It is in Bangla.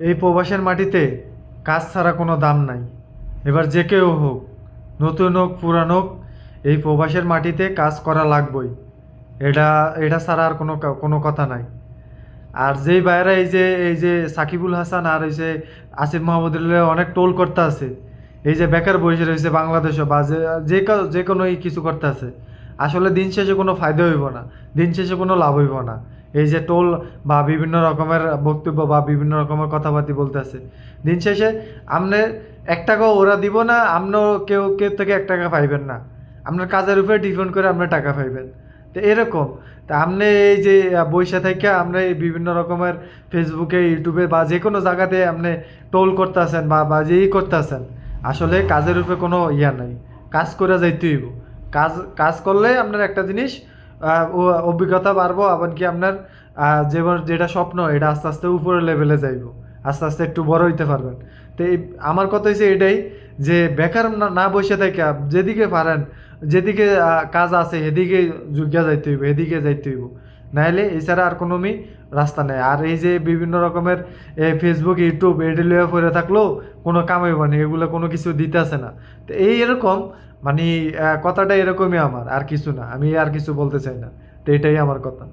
এই প্রবাসের মাটিতে কাজ ছাড়া কোনো দাম নাই। এবার যে কেউ হোক, নতুন হোক, পুরান হোক, এই প্রবাসের মাটিতে কাজ করা লাগবই। এটা এটা ছাড়া আর কোনো কোনো কথা নাই। আর যেই বাইরে এই যে এই যে সাকিবুল হাসান আর এই যে আসিফ মাহমুদুল্লাহ অনেক টোল করতে আছে, এই যে বেকার বসে রয়েছে বাংলাদেশে বা যে যে কোনো কিছু করতে আছে, আসলে দিন শেষে কোনো ফায়দা হইব না, দিন শেষে কোনো লাভ হইব না। এই যে টোল বা বিভিন্ন রকমের বক্তব্য বা বিভিন্ন রকমের কথাবার্তি বলতে আছে দিন শেষে আপনি এক টাকাও ওরা দিব না আপনিও কেউ কেউ থেকে এক টাকা পাইবেন না। আপনার কাজের উপরে ডিপেন্ড করে আপনার টাকা পাইবেন। তো এরকম। তা আপনি এই যে বৈশা থেকে আপনি বিভিন্ন রকমের ফেসবুকে, ইউটিউবে বা যে কোনো জায়গাতে আপনি টোল করতেছেন বা বা যেই করতেছেন, আসলে কাজের উপরে কোনো ইয়া নাই। কাজ করে যাইতে হইব কাজ কাজ করলে আপনার একটা জিনিস অভিজ্ঞতা বাড়বো আবার কি আপনার যেবার যেটা স্বপ্ন, এটা আস্তে আস্তে উপরের লেভেলে যাইব। আস্তে আস্তে একটু বড় হইতে পারবেন। তো এই, আমার কথা হচ্ছে এটাই যে, বেকার না না বসে থেকে যেদিকে পারেন, যেদিকে কাজ আছে, সেদিকে যুগিয়া যাইতে হইব, এদিকে যাইতে হইব। নাহলে এছাড়া আর কোনো রাস্তা নেই। আর এই যে বিভিন্ন রকমের ফেসবুক ইউটিউব এডি লয়ে পড়ে থাকলেও কোনো কামাই না এগুলো কোনো কিছু দিতে আসে না। তো এই এরকম মানে কথাটা এরকমই আমার, আর কিছু না। আমি আর কিছু বলতে চাই না। তো এটাই আমার কথা।